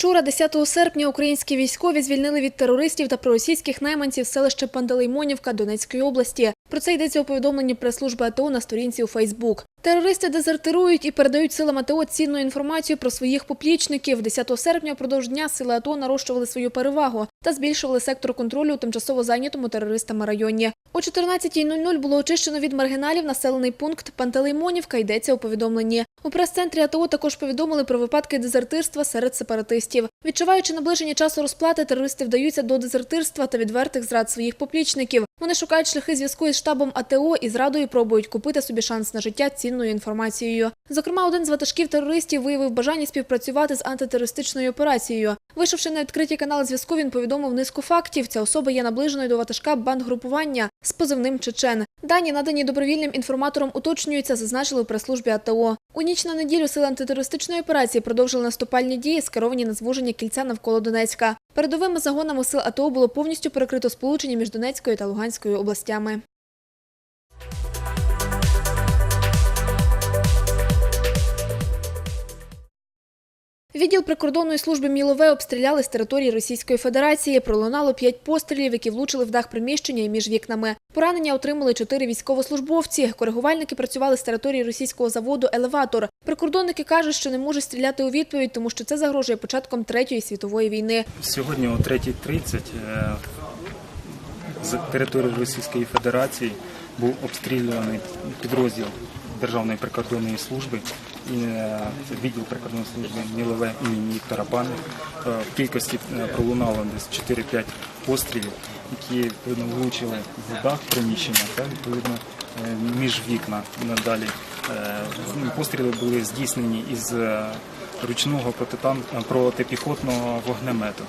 Вчора, 10 серпня, українські військові звільнили від терористів та проросійських найманців селище Пантелеймонівка Донецької області. Про це йдеться у повідомленні прес-служби АТО на сторінці у Фейсбук. Терористи дезертирують і передають силам АТО цінну інформацію про своїх поплічників. 10 серпня впродовж дня сили АТО нарощували свою перевагу та збільшували сектор контролю у тимчасово зайнятому терористами районі. О 14.00 було очищено від маргіналів населений пункт Пантелеймонівка, йдеться у повідомленні. У прес-центрі АТО також повідомили про випадки дезертирства серед сепаратистів. Відчуваючи наближення часу розплати, терористи вдаються до дезертирства та відвертих зрад своїх поплічників. Вони шукають шляхи зв'язку із штабом АТО і зрадою пробують купити собі шанс на життя цінною інформацією. Зокрема, один з ватажків терористів виявив бажання співпрацювати з антитерористичною операцією. Вийшовши на відкриті канали зв'язку, він повідомив низку фактів. Ця особа є наближеною до ватажка бандгрупування з позивним Чечен. Дані, надані добровільним інформатором, уточнюються, зазначили у прес-службі АТО. У ніч на неділю сили антитерористичної операції продовжили наступальні дії, скеровані на звуження кільця навколо Донецька. Передовими загонами сил АТО було повністю перекрито сполучення між Донецькою та Луганською областями. Відділ прикордонної служби Мілове обстріляли з території Російської Федерації. Пролунало п'ять пострілів, які влучили в дах приміщення і між вікнами. Поранення отримали чотири військовослужбовці. Коригувальники працювали з території російського заводу Елеватор. Прикордонники кажуть, що не можуть стріляти у відповідь, тому що це загрожує початком третьої світової війни. Сьогодні о 3.30 е, з території Російської Федерації був обстрілюваний підрозділ Державної прикордонної служби відділ прикордонної служби Мілове імені Віктора Бани. Е, В кількості е, пролунало десь 4-5 пострілів, які відповідно влучили в дах приміщення та відповідно е, між вікна надалі. Е, Постріли були здійснені із е, ручного протипіхотного вогнемету.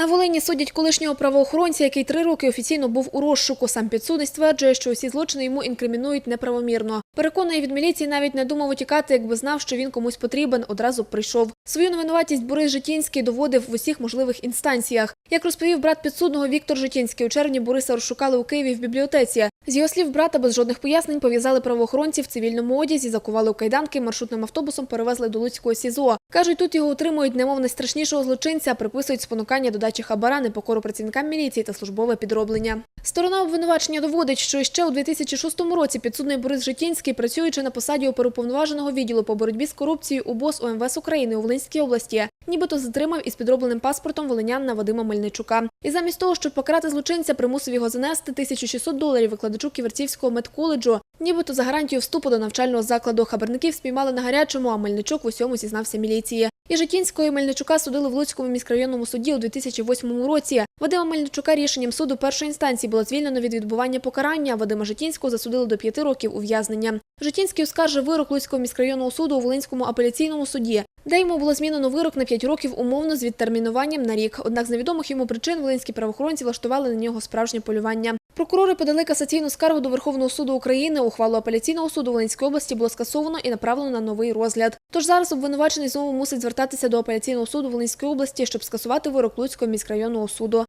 На Волині судять колишнього правоохоронця, який три роки офіційно був у розшуку. Сам підсудний стверджує, що усі злочини йому інкримінують неправомірно. Переконує, від міліції навіть не думав утікати, якби знав, що він комусь потрібен, одразу прийшов. Свою невинуватість Борис Житінський доводив в усіх можливих інстанціях. Як розповів брат підсудного Віктор Житінський, у червні Бориса розшукали у Києві в бібліотеці. З його слів, брата без жодних пояснень пов'язали правоохоронці в цивільному одязі, закували у кайданки, маршрутним автобусом перевезли до Луцького СІЗО. Кажуть, тут його утримують немов найстрашнішого злочинця, приписують спонукання до дачі хабара, непокору працівникам міліції та службове підроблення. Сторона обвинувачення доводить, що іще у 2006 році підсудний Борис Житінський, працюючи на посаді оперуповноваженого відділу по боротьбі з корупцією у БОС ОМВС України у Волинській області, нібито затримав із підробленим паспортом волинянина Вадима Мельничука. І замість того, щоб покарати злочинця, примусив його занести 1600 доларів викладачу Ківерцівського медколеджу, нібито за гарантію вступу до навчального закладу. Хабарників спіймали на гарячому, а Мельничук в усьому зізнався міліції. І і Мельничука судили в Луцькому міськрайонному суді у 2008 році. Вадима Мельничука рішенням суду першої інстанції було звільнено від відбування покарання. Вадима Житінського засудили до п'яти років ув'язнення. Житінський оскаржив вирок Луцького міськрайонного суду у Волинському апеляційному суді, де йому було змінено вирок на 5 років умовно з відтермінуванням на рік. Однак з невідомих йому причин волинські правоохоронці влаштували на нього справжнє полювання. Прокурори подали касаційну скаргу до Верховного суду України. Ухвалу апеляційного суду Волинської області було скасовано і направлено на новий розгляд. Тож зараз обвинувачений знову мусить звертатися до апеляційного суду Волинської області, щоб скасувати вирок Луцького міськрайонного суду.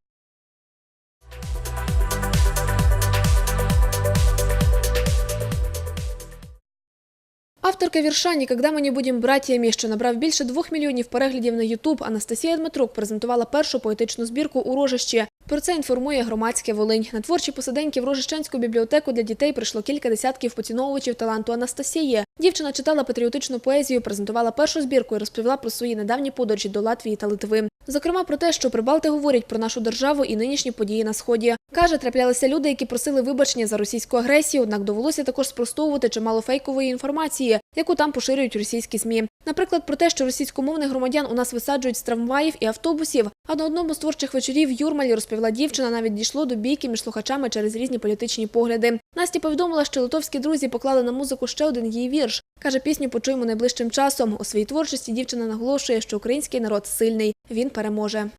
Авторка вірша «Нікогда ми не будемо братіями», що набрав більше двох мільйонів переглядів на Ютуб, Анастасія Дмитрук презентувала першу поетичну збірку у Рожищі. Про це інформує громадське Волинь. На творчі посиденьки в Рожищенську бібліотеку для дітей прийшло кілька десятків поціновувачів таланту Анастасії. Дівчина читала патріотичну поезію, презентувала першу збірку і розповіла про свої недавні подорожі до Латвії та Литви. Зокрема, про те, що прибалти говорять про нашу державу і нинішні події на сході. Каже, траплялися люди, які просили вибачення за російську агресію, однак довелося також спростовувати чимало фейкової інформації, яку там поширюють російські змі. Наприклад, про те, що російськомовних громадян у нас висаджують з трамваїв і автобусів. А на одному з творчих вечорів Юрмалі розповіла дівчина, навіть дійшло до бійки між слухачами через різні політичні погляди. Насті повідомила, що литовські друзі поклали на музику ще один її вірш. Каже, пісню почуємо найближчим часом. У своїй творчості дівчина наголошує, що український народ сильний. Він переможе.